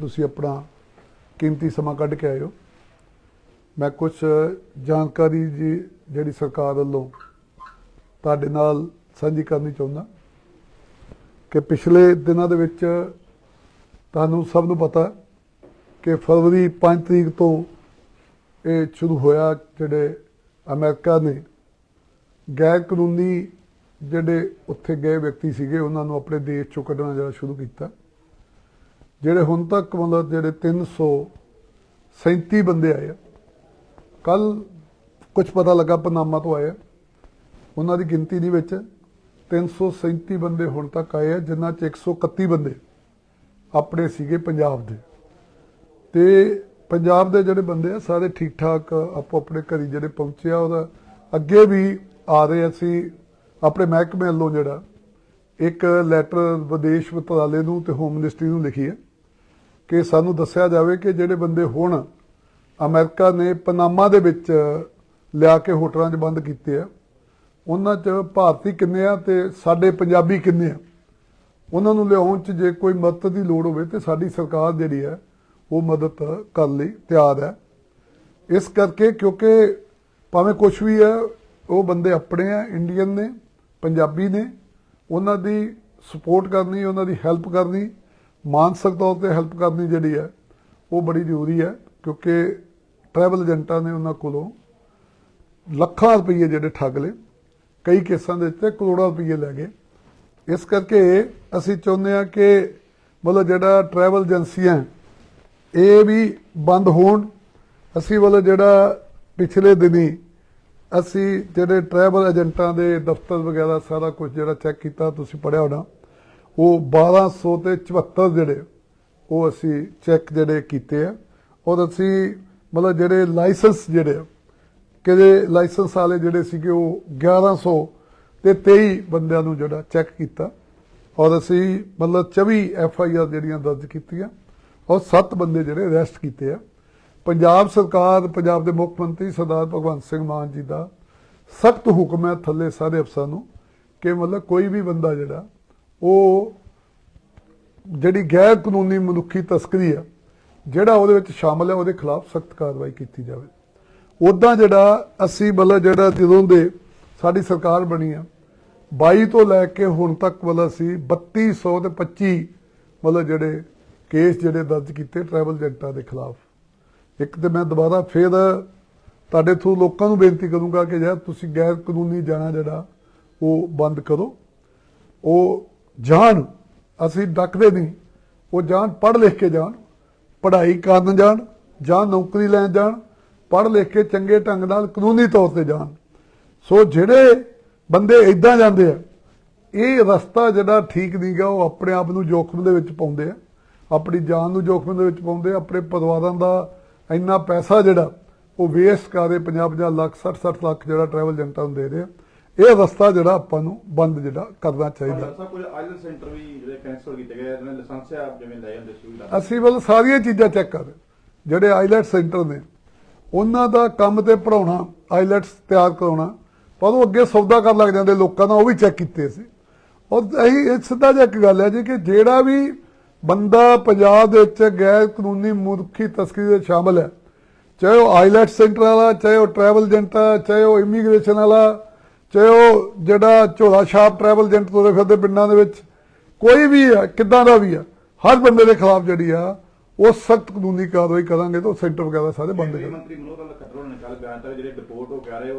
ਤੁਸੀਂ ਆਪਣਾ ਕੀਮਤੀ ਸਮਾਂ ਕੱਢ ਕੇ ਆਏ ਹੋ ਮੈਂ ਕੁਝ ਜਾਣਕਾਰੀ ਜੀ ਜਿਹੜੀ ਸਰਕਾਰ ਵੱਲੋਂ ਤੁਹਾਡੇ ਨਾਲ ਸਾਂਝੀ ਕਰਨੀ ਚਾਹੁੰਦਾ। ਕਿ ਪਿਛਲੇ ਦਿਨਾਂ ਦੇ ਵਿੱਚ ਤੁਹਾਨੂੰ ਸਭ ਨੂੰ ਪਤਾ ਕਿ ਫਰਵਰੀ 5 ਤਰੀਕ ਤੋਂ ਇਹ ਸ਼ੁਰੂ ਹੋਇਆ ਜਿਹੜੇ ਅਮਰੀਕਾ ਨੇ ਗੈਰ ਕਾਨੂੰਨੀ ਜਿਹੜੇ ਉੱਥੇ ਗਏ ਵਿਅਕਤੀ ਸੀਗੇ, ਉਹਨਾਂ ਨੂੰ ਆਪਣੇ ਦੇਸ਼ ਚੋਂ ਕੱਢਣਾ ਜਿਹੜਾ ਸ਼ੁਰੂ ਕੀਤਾ। ਜਿਹੜੇ ਹੁਣ ਤੱਕ ਮਤਲਬ ਜਿਹੜੇ 337 ਬੰਦੇ ਆਏ ਆ ਕੱਲ ਕੁਝ ਪਤਾ ਲੱਗਾ ਪਨਾਮਾ ਤੋਂ ਆਏ ਆ। ਉਹਨਾਂ ਦੀ ਗਿਣਤੀ ਦੇ ਵਿੱਚ 337 ਬੰਦੇ ਹੁਣ ਤੱਕ ਆਏ ਆ ਜਿਨ੍ਹਾਂ ਚ 131 ਬੰਦੇ ਆਪਣੇ ਸੀਗੇ ਪੰਜਾਬ ਦੇ। ਤੇ ਪੰਜਾਬ ਦੇ ਜਿਹੜੇ ਬੰਦੇ ਆ, ਸਾਰੇ ਠੀਕ ਠਾਕ ਆਪੋ ਆਪਣੇ ਘਰੀ ਜਿਹੜੇ ਪਹੁੰਚੇ ਆ, ਉਹਦਾ ਅੱਗੇ ਵੀ ਆ ਰਹੇ ਅਸੀਂ ਆਪਣੇ ਮਹਿਕਮੇ ਵੱਲੋਂ ਜਿਹੜਾ ਇੱਕ ਲੈਟਰ ਵਿਦੇਸ਼ ਮੰਤਰਾਲੇ ਨੂੰ ਤੇ ਹੋਮ ਮਿਨਿਸਟਰੀ ਨੂੰ ਲਿਖੀ ਹੈ ਕਿ ਸਾਨੂੰ ਦੱਸਿਆ ਜਾਵੇ ਕਿ ਜਿਹੜੇ ਬੰਦੇ ਹੁਣ ਅਮਰੀਕਾ ਨੇ ਪਨਾਮਾ ਦੇ ਵਿੱਚ ਲਿਆ ਕੇ ਹੋਟਲਾਂ 'ਚ ਬੰਦ ਕੀਤੇ ਆ, ਉਹਨਾਂ 'ਚ ਭਾਰਤੀ ਕਿੰਨੇ ਆ ਤੇ ਸਾਡੇ ਪੰਜਾਬੀ ਕਿੰਨੇ ਆ? ਉਹਨਾਂ ਨੂੰ ਲਿਆਉਣ 'ਚ ਜੇ ਕੋਈ ਮਦਦ ਦੀ ਲੋੜ ਹੋਵੇ ਤੇ ਸਾਡੀ ਸਰਕਾਰ ਜਿਹੜੀ ਹੈ, ਉਹ ਮਦਦ ਕਰਨ ਲਈ ਤਿਆਰ ਹੈ। ਇਸ ਕਰਕੇ ਕਿਉਂਕਿ ਭਾਵੇਂ ਕੁਝ ਵੀ ਹੈ, ਉਹ ਬੰਦੇ ਆਪਣੇ ਆ ਇੰਡੀਅਨ ਨੇ, ਪੰਜਾਬੀ ਨੇ, ਉਹਨਾਂ ਦੀ ਸਪੋਰਟ ਕਰਨੀ, ਉਹਨਾਂ ਦੀ ਹੈਲਪ ਕਰਨੀ ਮਾਨਸਿਕ ਤੌਰ ਤੇ ਹੈਲਪ ਕਰਨੀ ਜਿਹੜੀ ਹੈ, ਉਹ ਬੜੀ ਜ਼ਰੂਰੀ ਹੈ, ਕਿਉਂਕਿ ਟਰੈਵਲ ਏਜੰਟਾਂ ਨੇ ਉਹਨਾਂ ਕੋਲੋਂ ਲੱਖਾਂ ਰੁਪਏ ਜਿਹੜੇ ਠੱਗ ਲਏ, ਕਈ ਕੇਸਾਂ ਦੇ ਵਿੱਚ ਕਰੋੜਾਂ ਰੁਪਏ ਲੈ ਗਏ। ਇਸ ਕਰਕੇ ਅਸੀਂ ਚਾਹੁੰਦੇ ਹਾਂ ਕਿ ਮਤਲਬ ਜਿਹੜਾ ਟਰੈਵਲ ਏਜੰਸੀਆਂ ਇਹ ਵੀ ਬੰਦ ਹੋਣ। ਅਸੀਂ ਵੱਲ ਜਿਹੜਾ ਪਿਛਲੇ ਦਿਨੀ ਅਸੀਂ ਜਿਹੜੇ ਟਰੈਵਲ ਏਜੰਟਾਂ ਦੇ ਦਫ਼ਤਰ ਵਗੈਰਾ ਸਾਰਾ ਕੁਝ ਜਿਹੜਾ ਚੈੱਕ ਕੀਤਾ, ਤੁਸੀਂ ਪੜਿਆ ਹੋਣਾ। ਉਹ 1200 ਤੇ 74 ਜਿਹੜੇ ਉਹ ਅਸੀਂ ਚੈੱਕ ਜਿਹੜੇ ਕੀਤੇ ਆ। ਔਰ ਅਸੀਂ ਮਤਲਬ ਜਿਹੜੇ ਲਾਇਸੈਂਸ ਜਿਹੜੇ ਆ, ਕਿ ਲਾਇਸੈਂਸ ਵਾਲੇ ਜਿਹੜੇ ਸੀਗੇ ਉਹ 1100 ਤੇ 23 ਬੰਦਿਆਂ ਨੂੰ ਜਿਹੜਾ ਚੈੱਕ ਕੀਤਾ। ਔਰ ਅਸੀਂ ਮਤਲਬ 24 ਐਫ ਆਈ ਆਰ ਜਿਹੜੀਆਂ ਦਰਜ ਕੀਤੀਆਂ ਔਰ 7 ਬੰਦੇ ਜਿਹੜੇ ਅਰੈਸਟ ਕੀਤੇ ਆ। ਪੰਜਾਬ ਸਰਕਾਰ ਪੰਜਾਬ ਦੇ ਮੁੱਖ ਮੰਤਰੀ ਸਰਦਾਰ ਭਗਵੰਤ ਸਿੰਘ ਮਾਨ ਜੀ ਦਾ ਸਖਤ ਹੁਕਮ ਹੈ ਥੱਲੇ ਸਾਰੇ ਅਫਸਰਾਂ ਨੂੰ ਕਿ ਮਤਲਬ ਕੋਈ ਵੀ ਬੰਦਾ ਜਿਹੜਾ ਉਹ ਜਿਹੜੀ ਗੈਰ ਕਾਨੂੰਨੀ ਮਨੁੱਖੀ ਤਸਕਰੀ ਆ, ਜਿਹੜਾ ਉਹਦੇ ਵਿੱਚ ਸ਼ਾਮਲ ਹੈ ਉਹਦੇ ਖਿਲਾਫ ਸਖਤ ਕਾਰਵਾਈ ਕੀਤੀ ਜਾਵੇ। ਉਦਾਂ ਜਿਹੜਾ ਅਸੀਂ ਮਤਲਬ ਜਿਹੜਾ ਜਦੋਂ ਦੇ ਸਾਡੀ ਸਰਕਾਰ ਬਣੀ ਆ 22 ਤੋਂ ਲੈ ਕੇ ਹੁਣ ਤੱਕ ਮਤਲਬ ਅਸੀਂ 3200 ਤੇ 25 ਮਤਲਬ ਜਿਹੜੇ ਕੇਸ ਜਿਹੜੇ ਦਰਜ ਕੀਤੇ ਟਰੈਵਲ ਏਜੰਟਾਂ ਦੇ ਖਿਲਾਫ। ਇੱਕ ਤੇ ਮੈਂ ਦੁਬਾਰਾ ਫੇਰ ਤੁਹਾਡੇ ਥਰੂ ਲੋਕਾਂ ਨੂੰ ਬੇਨਤੀ ਕਰੂੰਗਾ ਕਿ ਯਾਰ ਤੁਸੀਂ ਗੈਰ ਕਾਨੂੰਨੀ ਜਾਣਾ ਜਿਹੜਾ, ਉਹ ਬੰਦ ਕਰੋ। ਉਹ ਜਾਣ, ਅਸੀਂ ਡੱਕਦੇ ਨਹੀਂ। ਉਹ ਜਾਣ, ਪੜ੍ਹ ਲਿਖ ਕੇ ਜਾਣ। ਪੜ੍ਹਾਈ ਕਰਨ ਜਾਣ, ਜਾਂ ਨੌਕਰੀ ਲੈਣ ਜਾਣ, ਪੜ੍ਹ ਲਿਖ ਕੇ ਚੰਗੇ ਢੰਗ ਨਾਲ ਕਾਨੂੰਨੀ ਤੌਰ ਤੇ ਜਾਣ। ਸੋ ਜਿਹੜੇ ਬੰਦੇ ਇਦਾਂ ਜਾਂਦੇ ਆ, ਇਹ ਰਸਤਾ ਜਿਹੜਾ ਠੀਕ ਨਹੀਂਗਾ ਉਹ ਆਪਣੇ ਆਪ ਨੂੰ ਜੋਖਮ ਦੇ ਵਿੱਚ ਪਾਉਂਦੇ ਆ। ਆਪਣੀ ਜਾਨ ਨੂੰ ਜੋਖਮ ਦੇ ਵਿੱਚ ਪਾਉਂਦੇ ਆ। ਆਪਣੇ ਪਰਿਵਾਰਾਂ ਦਾ ਇੰਨਾ ਪੈਸਾ ਜਿਹੜਾ, ਉਹ ਵੇਸਟ ਕਰਦੇ 50-50 ਲੱਖ 60-60 ਲੱਖ ਜਿਹੜਾ ਟਰੈਵਲ ਏਜੰਟਾਂ ਨੂੰ ਦੇ ਰਹੇ ਆ। ਇਹ ਰਸਤਾ ਜਿਹੜਾ ਆਪਾਂ ਨੂੰ ਬੰਦ ਜਿਹੜਾ ਕਰਨਾ ਚਾਹੀਦਾ। ਸਾਹਿਬ ਕੁਝ ਆਈਲੈਂਡ ਸੈਂਟਰ ਵੀ ਜਿਹੜੇ ਕੈਂਸਲ ਕੀਤੇ ਗਏ ਇਹਨਾਂ ਲਾਇਸੈਂਸ ਆ ਜਿਵੇਂ ਲੈ ਜਾਂਦੇ ਸੀ ਉਹ ਅਸੀਂ ਵੱਲ ਸਾਰੀਆਂ ਚੀਜ਼ਾਂ ਚੈੱਕ ਕਰ ਜਿਹੜੇ ਆਈਲੈਟ ਸੈਂਟਰ ਨੇ ਉਹਨਾਂ ਦਾ ਕੰਮ ਤੇ ਪੜਾਉਣਾ ਆਈਲੈਟਸ ਤਿਆਰ ਕਰਾਉਣਾ ਪਰ ਉਹ ਅੱਗੇ ਸੌਦਾ ਕਰਨ ਲੱਗ ਜਾਂਦੇ ਲੋਕਾਂ ਦਾ ਉਹ ਵੀ ਚੈੱਕ ਕੀਤੇ ਸੀ ਔਰ ਇਹੀ ਇਹ ਸਿੱਧਾ ਜਿਹਾ ਇੱਕ ਗੱਲ ਹੈ ਜੀ ਕਿ ਜਿਹੜਾ ਵੀ ਬੰਦਾ ਪੰਜਾਬ ਦੇ ਵਿੱਚ ਗੈਰ ਕਾਨੂੰਨੀ ਮੁਰਖੀ ਤਸਕਰੀ ਦੇ ਸ਼ਾਮਲ ਹੈ ਚਾਹੇ ਉਹ ਆਈਲੈਟ ਸੈਂਟਰ ਵਾਲਾ ਚਾਹੇ ਉਹ ਟਰੈਵਲ ਏਜੰਟ ਆ ਚਾਹੇ ਉਹ ਇਮੀਗ੍ਰੇਸ਼ਨ ਵਾਲਾ ਚਾਹੇ ਉਹ ਜਿਹੜਾ ਝੋਲਾ ਛਾਪ ਟਰੈਵਲ ਏਜੰਟ ਤੁਰੇ ਫਿਰਦੇ ਪਿੰਡਾਂ ਦੇ ਵਿੱਚ ਕੋਈ ਵੀ ਆ ਕਿੱਦਾਂ ਦਾ ਵੀ ਆ ਹਰ ਬੰਦੇ ਦੇ ਖਿਲਾਫ ਜਿਹੜੀ ਆ ਉਹ ਸਖਤ ਕਾਨੂੰਨੀ ਕਾਰਵਾਈ ਕਰਾਂਗੇ ਤਾਂ ਸੈਂਟਰ ਵਗੈਰਾ ਸਾਰੇ ਬੰਦ ਕਰਾਂਗੇ। ਮੰਤਰੀ ਮਨੋਹਰ ਲਾਲ ਖੱਟਰ ਨੇ ਕੱਲ ਬਿਆਨ ਦਿੱਤਾ ਜਿਹੜੇ ਡਿਪੋਰਟ ਹੋ ਕੇ ਆ ਰਹੇ ਉਹ